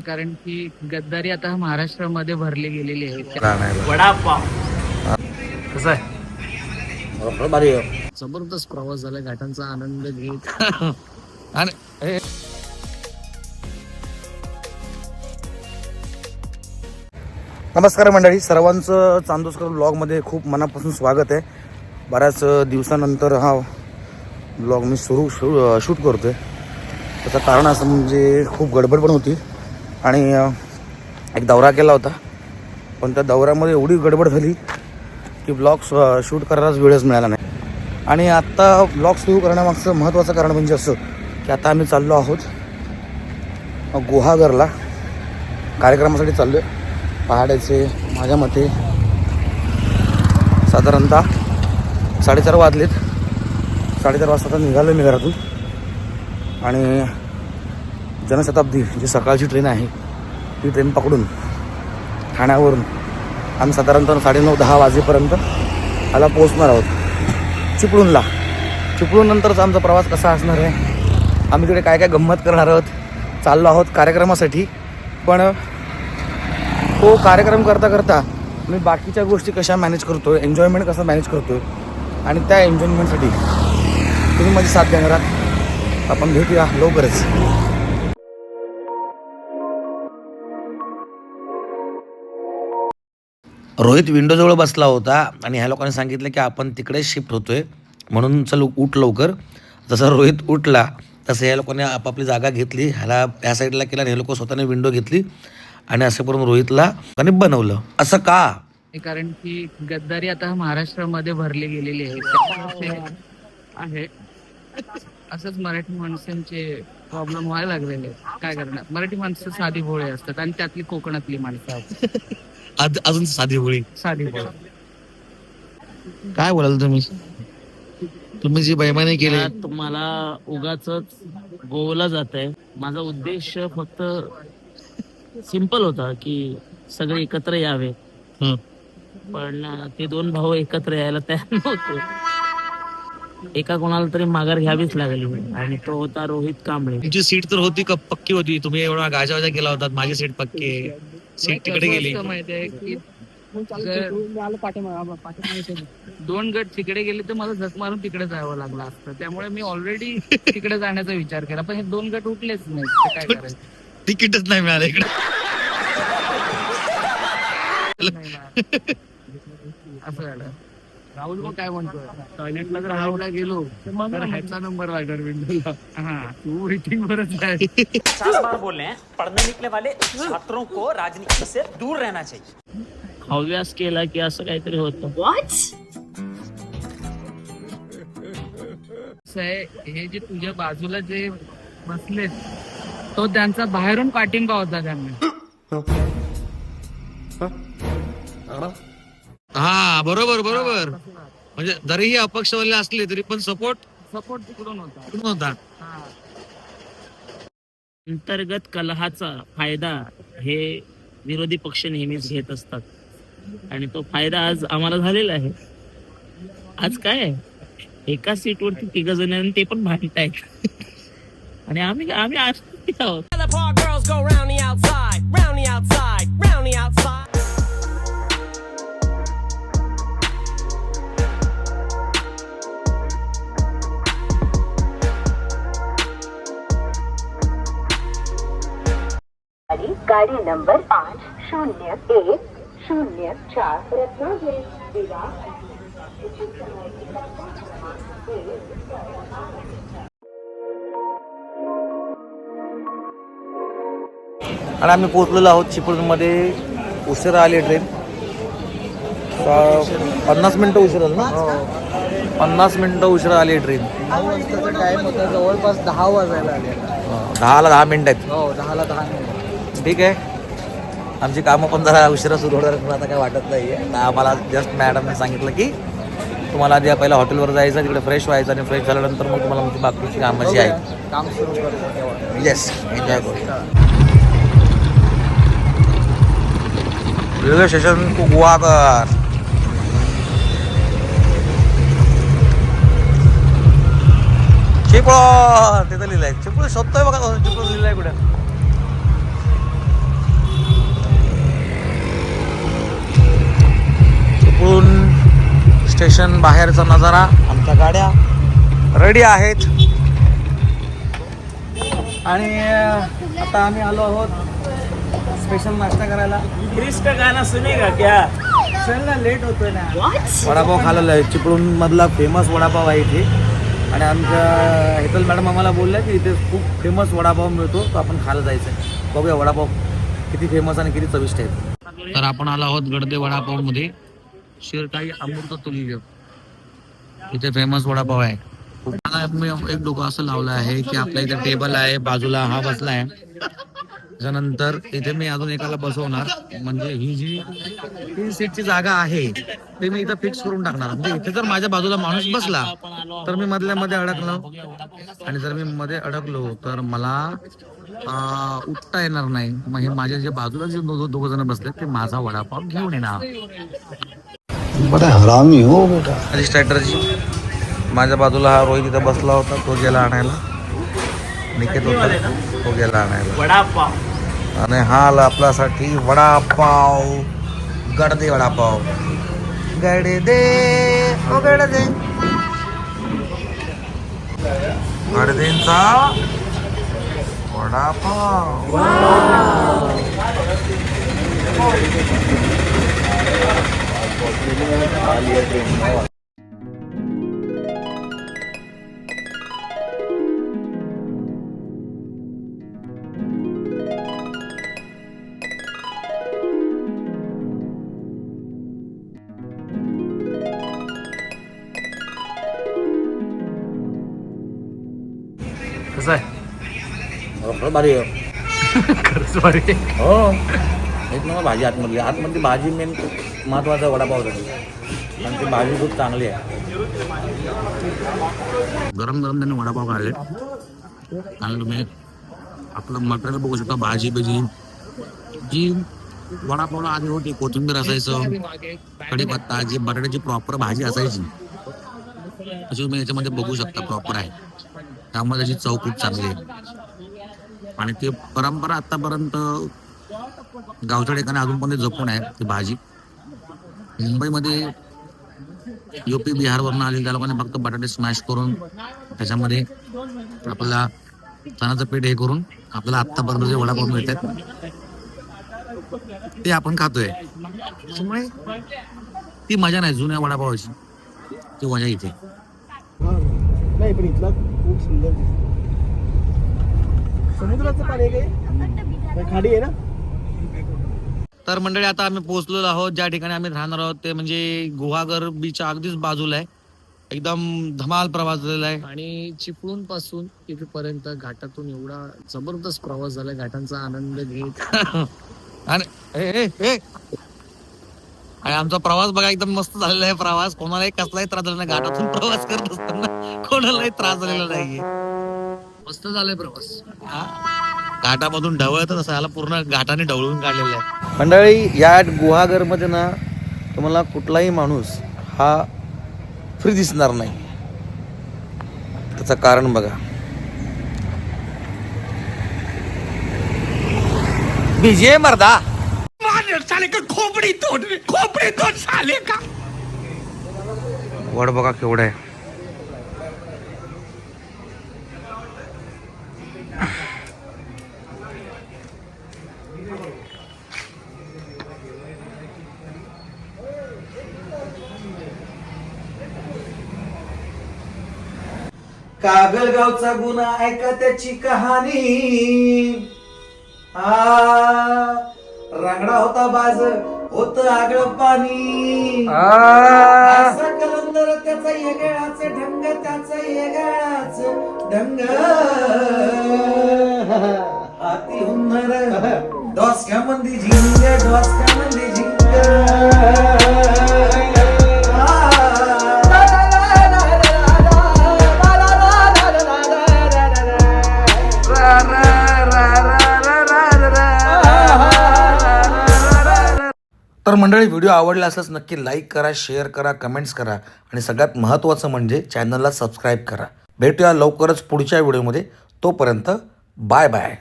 कारण की गद्दारी आता महाराष्ट्रामध्ये भरली गेलेली आहे. वडापाव. कसं आहे. जबरदस्त प्रवास झाला घाटांचा आनंद घेत. आणि नमस्कार मंडळी सर्वांचं चांदोसकर ब्लॉगमध्ये खूप मनापासून स्वागत आहे. बऱ्याच दिवसानंतर हा ब्लॉग मी सुरू शू शूट करतो आहे त्याचं कारण असं म्हणजे खूप गडबड पण होती. आणि एक दौरा केला होता. पण त्या दौऱ्यामध्ये एवढी गडबड झाली की ब्लॉग शूट करायलाच वेळच मिळाला नाही. आणि आत्ता ब्लॉग सुरू करण्यामागचं महत्त्वाचं कारण म्हणजे असं की आता आम्ही चाललो आहोत गुहागरला. कार्यक्रमासाठी चाललो आहे पहाड्याचे माझ्या मते. साधारणतः साडेचार वाजलेत. साडेचार वाजता निघालो मी घरातून. आणि जनशताब्दी जी सकाळची ट्रेन आहे ती ट्रेन पकडून ठाण्यावरून आम्ही साधारणतः साडेनऊ दहा वाजेपर्यंत आला पोहोचणार आहोत. चिपळूणला. चिपळूणनंतरचा आमचा प्रवास कसा असणार आहे? आम्ही तिकडे काय काय गंमत करणार आहोत? चाललो आहोत कार्यक्रमासाठी पण तो कार्यक्रम करता करता मी बाकीच्या गोष्टी कशा मॅनेज करतो आहे एन्जॉयमेंट कसं मॅनेज करतो आहे आणि त्या एन्जॉयमेंटसाठी तुम्ही माझी साथ देणार आहात. आपण भेटूया लवकरच. रोहित विंडोजवळ बसला होता आणि ह्या लोकांनी सांगितलं की आपण तिकडे शिफ्ट होतोय. म्हणून चल उठ लवकर. जसं रोहित उठला तसं ह्या लोकांनी आपापली जागा घेतली. ह्याला ह्या साईडला केला आणि हे लोक स्वतःने विंडो घेतली आणि असं करून रोहितला आणि बनवलं. असं का? कारण की गद्दारी आता महाराष्ट्रामध्ये भरली गेलेली आहे. त्यामुळे आहे. असंच मराठी माणसांचे प्रॉब्लेम व्हायला लागलेले आहेत. काय करणार? मराठी माणसं साधी भोळे असतात आणि त्यातली कोकणातली माणसं आहेत. अजून साधी होळी साधी काय बोलाल तुम्ही? तुम्ही जी बैमानी केली. त्यात मला उगाच गोवला जात आहे माझा उद्देश फक्त सिंपल होता की सगळे एकत्र यावे. हं. पण ते दोन भाऊ एकत्र यायला तयार नव्हते. एका कोणाला तरी माघार घ्यावीच लागली. आणि तो होता रोहित कांबळे. तुमची सीट तर होती का? पक्की होती. तुम्ही एवढा गाजा वाजा केला होता. माझी सीट पक्की आहे. सीट तिकडे गेली. माहिती आहे की दोन गट तिकडे गेले तर मला झक मारून तिकडे जावं लागलं असतं. त्यामुळे मी ऑलरेडी तिकडे जाण्याचा विचार केला. पण हे दोन गट उठलेच नाही काय करायचं? तिकीटच नाही मिळालं इकडे. असं झालं. राहुल मग काय म्हणतोय? टॉयलेटला जर राहुलला गेलो तर ह्याचा नंबर लागणार विंडोला. हा तू वेटिंग वरच आहे. पचास बार बोल हैं पढ़ने निकले वाले छात्रों को राजनीति से दूर रहना चाहिए। हव्यास केला की असं काहीतरी होतं. कसं आहे हे जे तुझ्या बाजूला जे बसलेत तो त्यांचा बाहेरून पाठिंबा होता त्यांना. हा बरोबर बरोबर. म्हणजे जरीही अपक्षवाले असले तरी पण सपोर्ट सपोर्ट तिकडून होता. हा. अंतर्गत कलहाचा फायदा हे विरोधी पक्ष नेहमीच घेत असतात. आणि तो फायदा आज आम्हाला झालेला आहे. आज काय आहे? एका सीटवरती तिघ जण ते पण भांडतायत. आणि आम्ही आम्ही आनंदी आहोत. गाडी नंबर पाच शून्य एक शून्य चार। रत्नागिरी आणि आम्ही पोहोचलेलो आहोत चिपळूणमध्ये. उशिरा आली ट्रेन. पन्नास मिनटं उशिरा झालं ना? पन्नास मिनटं उशिरा आली ट्रेन. टाइम होता. जवळपास दहा वाजायला आले दहाला दहा मिनटं आहेत. हो दहाला दहा मिनिट. ठीक आहे. आमची कामं पण जरा उशिरा सुरू होणार पण आता काय वाटत नाही आहे आम्हाला जस्ट मॅडमने सांगितलं की तुम्हाला आधी पहिला हॉटेलवर जायचं तिकडे फ्रेश व्हायचं आणि फ्रेश झाल्यानंतर मग तुम्हाला आमची बाकीची कामं जी आहेत. येस एन्जॉय करू रेल्वे स्टेशन गुवाकर चिपळूण तिथं लिहिलंय. चिपळूण शोधतोय बघा चिपळूण लिहिलंय कुठे? स्टेशन बाहेरचा नजारा. आमच्या गाड्या रेडी आहेत. आणि आता आम्ही आलो आहोत स्पेशल नाश्ता करायला. क्रिस का गाना सुनेगा क्या? चल ना लेट होतोय ना. वडापाव खाल्लेला आहे. चिपळूण मधला फेमस वडापाव आहे इथे. आणि आमच्या हेतल मॅडम आम्हाला बोलल्या की इथे खूप फेमस वडापाव मिळतो तो आपण खायला जायचं आहे बघूया वडापाव किती फेमस आणि किती चविष्ट आहेत. तर आपण आलो आहोत गडदे वडापावमध्ये शिरकाई अमृत तुल्य. इथे फेमस वडापाव आहे. मला मी एक डोकं असं लावलं आहे की आपल्या इथे टेबल आहे बाजूला हा बसला आहे. त्याच्यानंतर इथे मी अजून एकाला बसवणार. म्हणजे ही जी तीन सीटची जागा आहे ते मी इथं फिक्स करून टाकणार. म्हणजे इथे जर माझ्या बाजूला माणूस बसला तर मी मधल्या मध्ये अडकलो. आणि जर मी मध्ये अडकलो तर मला उठता येणार नाही. मग हे माझ्या जे बाजूला जे दोघ जण बसले ते माझा वडापाव घेऊन येणार. बड़ा हरामी हो बेटा. माझी स्ट्रॅटर्जी माझ्या बाजूला हा रोहित इथं बसला होता तो गेला आणायला. निकेत होता तो गेला आणायला. वडापाव. आणि हा आला आपल्यासाठी वडापाव. गडदे वडापाव. गडे दे ओ गडदे. गडदेंचा वडापाव. कसं आहे? भारी आहे. हो. एक नंबर भाजी आतमधली. आतमधली भाजी मेन महत्त्वाचा वडापाव झाली आणि ती भाजी खूप चांगली आहे. गरम गरम त्यांनी वडापाव काढले आणि तुम्ही आपलं मटेरियल बघू शकता भाजी बिजी. जी वडापावला आधी होती कोथिंबीर असायचं कढीपत्ता जी बटाट्याची प्रॉपर भाजी असायची. अशी तुम्ही याच्यामध्ये बघू शकता प्रॉपर आहे. त्यामुळे त्याची चव खूप चांगली आहे. आणि ते परंपरा आतापर्यंत गावच्या ठिकाणी अजून पण ते जपून आहे ती भाजी. मुंबईमध्ये युपी बिहारवरून आलेल्या लोकांनी फक्त बटाटे स्मॅश करून त्याच्यामध्ये आपल्याला चण्याचं पीठ हे करून आपल्याला आत्तापर्यंत जे वडापाव मिळतात ते आपण खातोय. त्यामुळे ती मजा नाही जुन्या वडापावाची. ती मजा इथे. नाही पण इथला खूप सुंदर दिसतो. समुद्राचं पाणी आहे काय खाडी आहे ना? तर मंडळी आता आम्ही पोहोचलेलो आहोत. ज्या ठिकाणी आम्ही राहणार आहोत ते म्हणजे गुहागर बीचच्या अगदीच बाजूला आहे. एकदम धमाल प्रवास झालेला आहे. आणि चिपळूणपासून इथपर्यंत घाटातून एवढा जबरदस्त प्रवास झाला घाटांचा आनंद घेत. आणि. आणि आमचा प्रवास बघा एकदम मस्त झालेला आहे प्रवास. कोणालाही कसलाही त्रास झाला नाही. घाटातून प्रवास करत असताना कोणालाही त्रास झालेला नाहीये. मस्त झालाय प्रवास. घाटामधून ढवळतच असं याला पूर्ण घाटाने ढवळून काढलेलं आहे. मंडळी या गुहागरमध्ये ना तुम्हाला कुठलाही माणूस हा फ्री दिसणार नाही. त्याचं कारण बघा. विजय मर्दा. वड बघा केवढं आहे. कागलगावचा गुन्हा ऐका त्याची कहाणी. आ रांगडा होता बाज होत आगळ पाणी. असा कलंदर त्याचा येगळाच ढंग त्याचा येगळाच ढंग. हाती हुन्नर डोसक्या मंदी झिंग डोसक्या मंदी झिंग. मंडळी व्हिडिओ आवडला असल्यास नक्की लाईक करा शेअर करा कमेंट्स करा आणि सगळ्यात महत्त्वाचं म्हणजे चॅनलला सबस्क्राईब करा. भेटूया लवकरच पुढच्या व्हिडिओमध्ये. तोपर्यंत बाय बाय